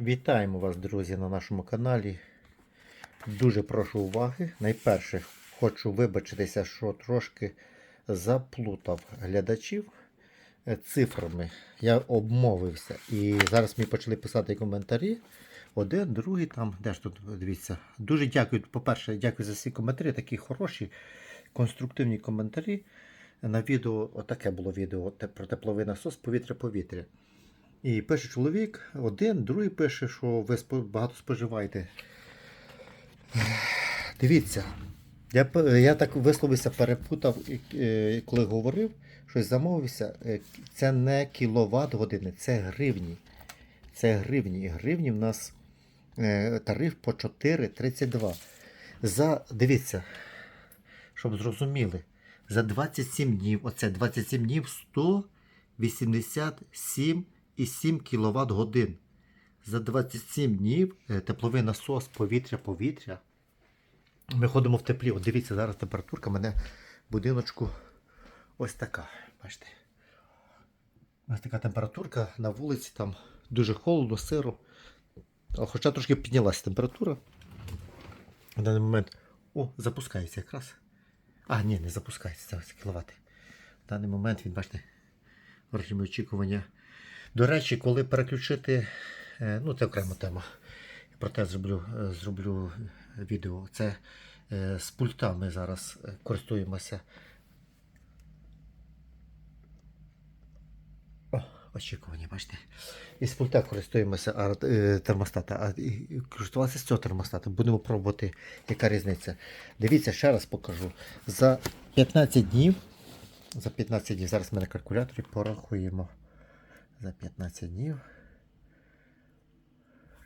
Вітаємо вас, друзі, на нашому каналі. Дуже прошу уваги. Найперше хочу вибачитися, що трошки заплутав глядачів цифрами. Я обмовився. І зараз мені почали писати коментарі. Один, другий там, де ж тут, дивіться. Дуже дякую. По-перше, дякую за всі коментарі, такі хороші, конструктивні коментарі. На відео, отаке було відео про тепловий насос повітря-повітря. І пише чоловік, один, другий пише, що ви багато споживаєте. Дивіться, я, я так висловився, перепутав, коли говорив, щось замовився. Е, Це не кіловат години, це гривні. Це гривні. І гривні в нас е, тариф по 4,32. За, дивіться, щоб зрозуміли, за 27 днів, оце 27 днів 187,7 кВт годин. За 27 днів е, тепловий насос повітря-повітря. Ми ходимо в теплі. От дивіться, зараз температурка мене будиночку ось така. Бачите? Ось така температурка на вулиці, там дуже холодно, сиро. Хоча трошки піднялася температура. В даний момент. О, запускається якраз. А, ні, не запускається, це кіловати. В даний момент він, бачите, в режимі очікування. До речі, коли переключити, е, ну це окрема тема. Про те зроблю, е, зроблю відео. Це е, з пульта ми зараз користуємося. О, очікування, бачите. Із пульта користуємося термостата, а і- і користуватися з цього термостата. Будемо пробувати, яка різниця. Дивіться, ще раз покажу. За 15 днів. За 15 днів. Зараз ми на калькуляторі порахуємо. За 15 днів.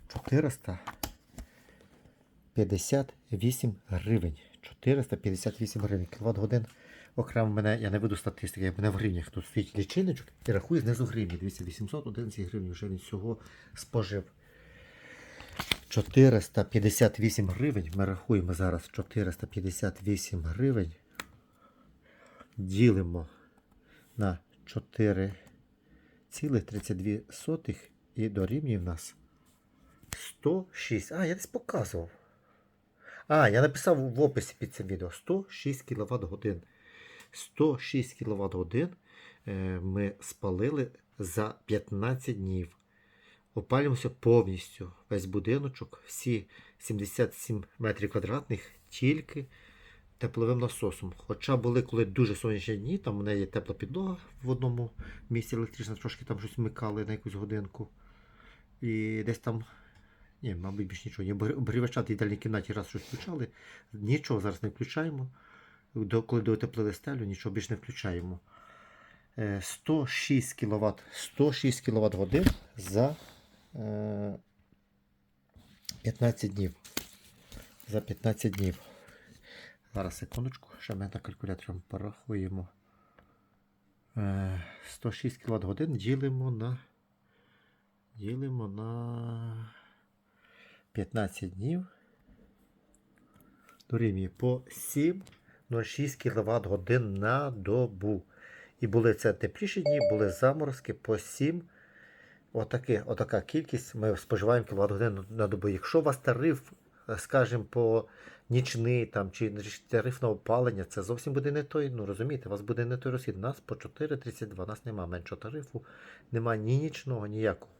458 гривень. 458 гривень. Кіловат годин. Окремо мене, я не веду статистики, в мене в гривнях тут стоїть лічильничок і рахує знизу гривні. Дивіться, 811 гривень вже він всього спожив. 458 гривень. Ми рахуємо зараз 458 гривень. Ділимо на 4,32 і дорівнює в нас 106. А, я десь показував. А, я написав в описі під цим відео 106 кВт годин. 106 кВт годин ми спалили за 15 днів. Опалюємося повністю. Весь будиночок, всі 77 метрів квадратних, тільки тепловим насосом. Хоча були коли дуже сонячні дні, там у неї є тепла підлога в одному місці електрична, трошки там щось вмикали на якусь годинку. І десь там, ні, мабуть, більш нічого. Ні, обігрівача в їдальній кімнаті раз щось включали. Нічого зараз не включаємо. До, коли дотеплили стелю, нічого більше не включаємо. Е, 106 кВт, 106 кВт годин за е, 15 днів. За 15 днів. Зараз секундочку, ще ми на калькуляторі порахуємо. Е, 106 кВт годин ділимо на ділимо на 15 днів. Дорівнює по 7,06 кВт годин на добу. І були це тепліші дні, були заморозки по 7. Отаки, отака кількість ми споживаємо кВт годин на добу. Якщо у вас тариф, е, скажімо, по нічний там, чи тариф на опалення, це зовсім буде не той. Ну розумієте, у вас буде не той розхід. У нас по 4,32, у нас немає меншого тарифу, немає ні нічного, ніякого.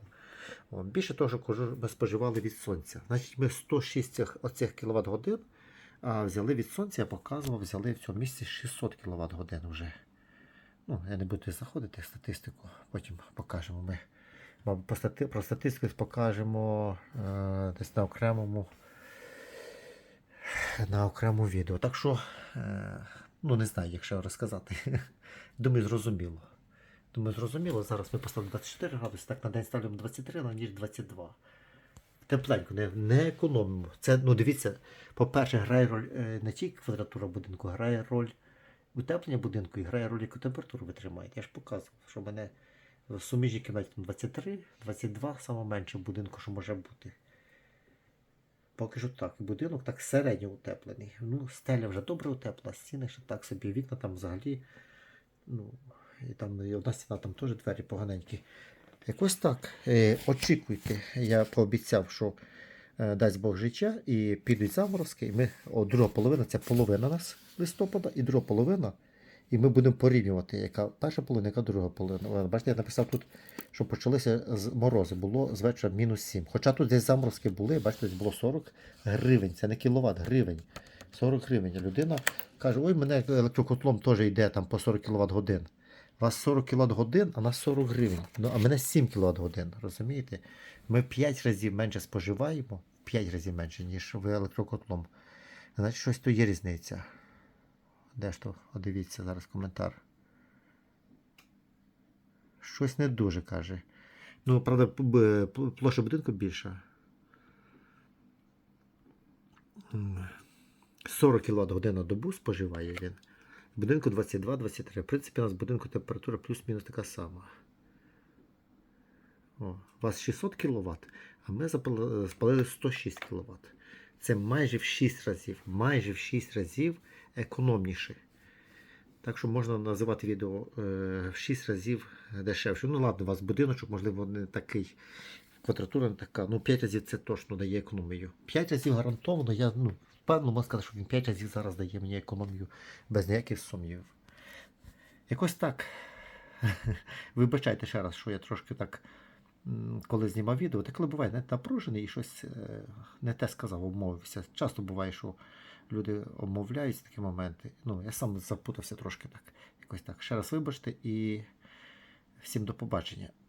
Більше того, що кажу, ми споживали від сонця. Значить, ми 106 цих, оцих кВт годин а взяли від сонця, я показував, взяли в цьому місці 600 кВт годин вже. Ну, я не буду заходити в статистику, потім покажемо. Ми про статистику покажемо е, десь на окремому на окремому відео. Так що, е, ну не знаю, як ще розказати. Думаю, зрозуміло. Думаю, зрозуміло. Зараз ми поставимо 24 градуси, так на день ставимо 23, на ніч 22. Тепленько, не, не економимо. Це, ну дивіться, по-перше, грає роль е, не тільки квадратура будинку, грає роль утеплення будинку і грає роль, яку температуру ви тримаєте. Я ж показував, що в мене в суміжній кімнаті 23, 22, саме менше будинку, що може бути. Поки що так. Будинок так середньо утеплений. Ну, стеля вже добре утепла, стіни ще так собі, вікна там взагалі. Ну, і там і одна стіна там теж двері поганенькі. Якось так. Е, очікуйте. Я пообіцяв, що е, дасть Бог життя і підуть заморозки. І ми, о, друга половина це половина нас листопада, і друга половина. І ми будемо порівнювати, яка перша половина, яка друга половина. Бачите, я написав тут, що почалися з морози, було з вечора мінус 7. Хоча тут десь заморозки були, бачите, десь було 40 гривень, це не кіловат, гривень. 40 гривень. Людина каже, ой, мене електрокотлом теж йде там по 40 кВт годин. У вас 40 кВт годин, а нас 40 гривень. Ну, а мене 7 кВт годин, розумієте? Ми 5 разів менше споживаємо, 5 разів менше, ніж ви електрокотлом. Значить, щось то є різниця. Де ж то? О, дивіться зараз коментар. Щось не дуже каже. Ну, правда, площа будинку більша. 40 кВт годин на добу споживає він. В будинку 22-23. В принципі, у нас в будинку температура плюс-мінус така сама. О, у вас 600 кВт, а ми спалили 106 кВт. Це майже в 6 разів, майже в 6 разів економніше. Так що можна називати відео е, в 6 разів дешевше. Ну ладно, у вас будиночок, можливо, не такий. Квадратура не така. Ну, 5 разів це точно дає економію. 5 разів гарантовано, я ну, впевнено можу сказати, що він 5 разів зараз дає мені економію без ніяких сумнівів. Якось так. Вибачайте ще раз, що я трошки так, коли знімав відео, так коли буває не напружений і щось е, не те сказав, обмовився. Часто буває, що люди обмовляються такі моменти. Ну, я сам запутався трошки так. Якось так. Ще раз вибачте і всім до побачення.